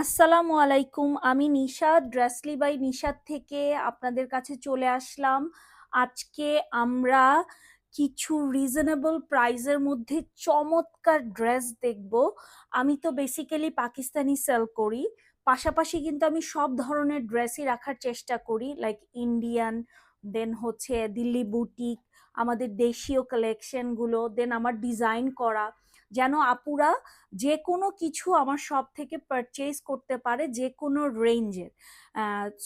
আসসালামু আলাইকুম। আমি নিশাদ ড্রেসলি বাই নিশাদ থেকে আপনাদের কাছে চলে আসলাম। আজকে আমরা কিছু রিজনেবল প্রাইজের মধ্যে চমৎকার ড্রেস দেখব। আমি তো বেসিক্যালি পাকিস্তানি সেল করি। পাশাপাশি কিন্তু আমি সব ধরনের ড্রেসই রাখার চেষ্টা করি লাইক ইন্ডিয়ান দেন হচ্ছে দিল্লি বুটিক আমাদের দেশীয় কালেকশনগুলো দেন আমার ডিজাইন করা। যেন আপুরা যে কোনো কিছু আমার সব থেকে পারচেজ করতে পারে যে কোনো রেঞ্জের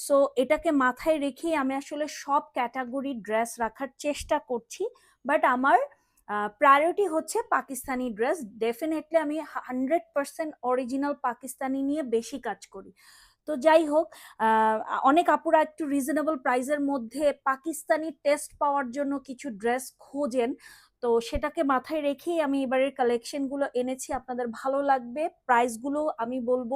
সো এটাকে মাথায় রেখেই আমি আসলে সব ক্যাটাগরি ড্রেস রাখার চেষ্টা করছি। বাট আমার প্রায়োরিটি হচ্ছে পাকিস্তানি ড্রেস ডেফিনেটলি আমি হান্ড্রেড পার্সেন্ট অরিজিনাল পাকিস্তানি নিয়ে বেশি কাজ করি। তো যাই হোক অনেক আপুরা একটু রিজনেবল প্রাইসের মধ্যে পাকিস্তানি টেস্ট পাওয়ার জন্য কিছু ড্রেস খোঁজেন। তো সেটাকে মাথায় রেখেই আমি এবারের কালেকশনগুলো এনেছি। আপনাদের ভালো লাগবে। প্রাইসগুলো আমি বলব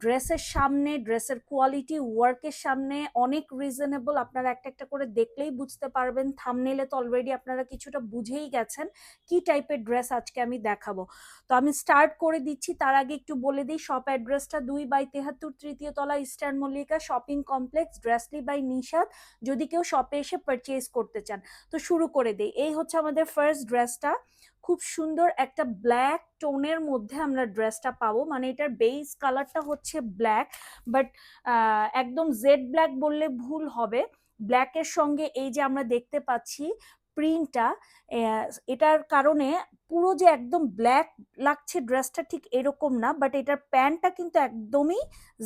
ড্রেসের সামনে, ড্রেসের কোয়ালিটি ওয়ার্কের সামনে অনেক রিজনেবল আপনারা একটা একটা করে দেখলেই বুঝতে পারবেন। থামনেলে তো অলরেডি আপনারা কিছুটা বুঝেই গেছেন কি টাইপের ড্রেস আজকে আমি দেখাবো। তো আমি স্টার্ট করে দিচ্ছি। তার আগে একটু বলে দিই শপ অ্যাড্রেসটা দুই বাই তেহাত্তর তৃতীয় তলা eastern Mallika shopping complex Dressly by Nishad যদি কেউ শপে এসে পারচেজ করতে চান, তো শুরু করে দিই। এই হচ্ছে আমাদের ফার্স্ট ড্রেসটা খুব সুন্দর একটা ব্ল্যাক টোনের মধ্যে আমরা ড্রেসটা পাবো। মানে এটার বেস কালারটা হচ্ছে ব্ল্যাক বাট একদম জেড ব্ল্যাক বললে ভুল হবে। ব্ল্যাকের সঙ্গে এই যে আমরা দেখতে পাচ্ছি প্রিন্টটা এটার কারণে পুরো যে একদম ব্ল্যাক লাগছে ড্রেসটা ঠিক এরকম না বাট এটার প্যান্টটা কিন্তু একদমই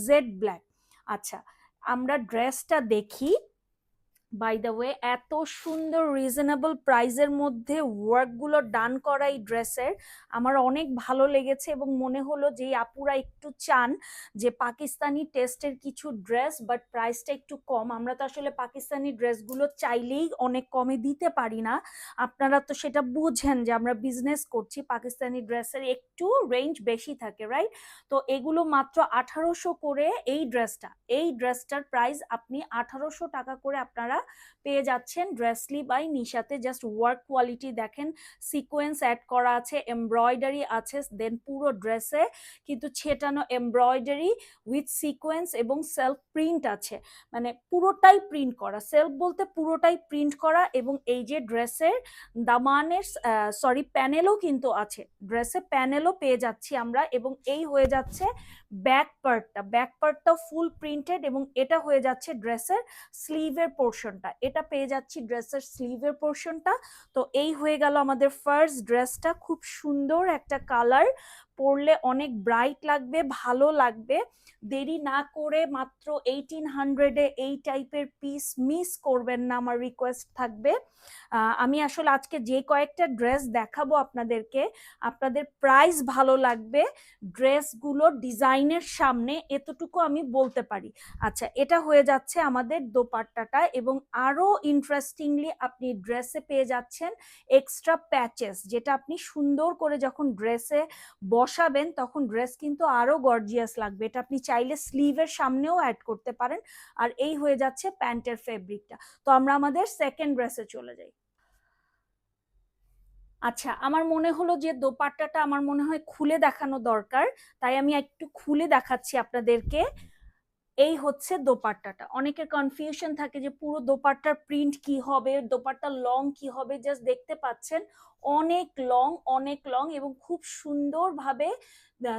জেড ব্ল্যাক আচ্ছা আমরা ড্রেসটা দেখি। বাই দ্য ওয়ে এত সুন্দর রিজনেবল প্রাইজের মধ্যে ওয়ার্কগুলো ডান করা এই ড্রেসের আমার অনেক ভালো লেগেছে এবং মনে হলো যে আপুরা একটু চান যে পাকিস্তানি টেস্টের কিছু ড্রেস বাট প্রাইসটা একটু কম। আমরা তো আসলে পাকিস্তানি ড্রেসগুলো চাইলেই অনেক কমে দিতে পারি না। আপনারা তো সেটা বুঝেন যে আমরা বিজনেস করছি, পাকিস্তানি ড্রেসের একটু রেঞ্জ বেশি থাকে রাইট তো এগুলো মাত্র আঠারোশো করে এই ড্রেসটা এই ড্রেসটার প্রাইস আপনি আঠারোশো টাকা করে আপনারা পেয়ে যাচ্ছেন ড্রেসলি বাই নিশাতে জাস্ট ওয়ার্ক কোয়ালিটি দেখেন সিকোয়েন্স অ্যাড করা আছে এমব্রয়ডারি আছে দেন পুরো ড্রেসে কিন্তু ছেটানো এমব্রয়ডারি উইথ সিকোয়েন্স এবং সেলফ প্রিন্ট আছে। মানে পুরোটাই প্রিন্ট করা সেলফ বলতে পুরোটাই প্রিন্ট করা এবং এই যে ড্রেসের দামানের সরি প্যানেলও কিন্তু আছে। ড্রেসে প্যানেলও পেয়ে যাচ্ছি আমরা এবং এই হয়ে যাচ্ছে ব্যাক পার্টটা ব্যাক পার্টটাও ফুল প্রিন্টেড এবং এটা হয়ে যাচ্ছে ড্রেসের স্লিভের পোর্শনটা এটা পেয়ে যাচ্ছি ড্রেসের স্লিভের পোর্শনটা তো এই হয়ে গেল আমাদের ফার্স্ট ড্রেসটা খুব সুন্দর একটা কালার পরলে অনেক ব্রাইট লাগবে, ভালো লাগবে। দেরি না করে মাত্র এইটিন হান্ড্রেডে এই টাইপের পিস মিস করবেন না, আমার রিকোয়েস্ট থাকবে। আমি আসলে আজকে যে কয়েকটা ড্রেস দেখাবো আপনাদেরকে, আপনাদের প্রাইস ভালো লাগবে ড্রেসগুলো ডিজাইনের সামনে এতটুকু আমি বলতে পারি। আচ্ছা এটা হয়ে যাচ্ছে আমাদের দোপাট্টাটা এবং আরও ইন্টারেস্টিংলি আপনি ড্রেসে পেয়ে যাচ্ছেন এক্সট্রা প্যাচেস যেটা আপনি সুন্দর করে যখন ড্রেসে বসাবেন, তখন ড্রেস কিন্তু আরও গর্জিয়াস লাগবে। এটা আপনি চাইলে স্লিভের সামনেও অ্যাড করতে পারেন, আর এই হয়ে যাচ্ছে প্যান্টের ফেব্রিকটা তো আমরা আমাদের সেকেন্ড ড্রেসে চলে যাই। আচ্ছা আমার মনে হলো যে দোপাট্টাটা আমার মনে হয় খুলে দেখানো দরকার, তাই আমি একটু খুলে দেখাচ্ছি আপনাদেরকে। এই হচ্ছে দোপাট্টাটা। অনেকের কনফিউশন থাকে যে পুরো দোপাট্টার প্রিন্ট কি হবে দোপাট্টা লং কি হবে? জাস্ট দেখতে পাচ্ছেন, অনেক লং অনেক লং এবং খুব সুন্দরভাবে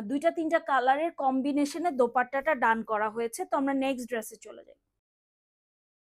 দুইটা তিনটা কালারের কম্বিনেশনে দোপাট্টাটা ডান করা হয়েছে। তো আমরা নেক্সট ড্রেসে চলে যাই।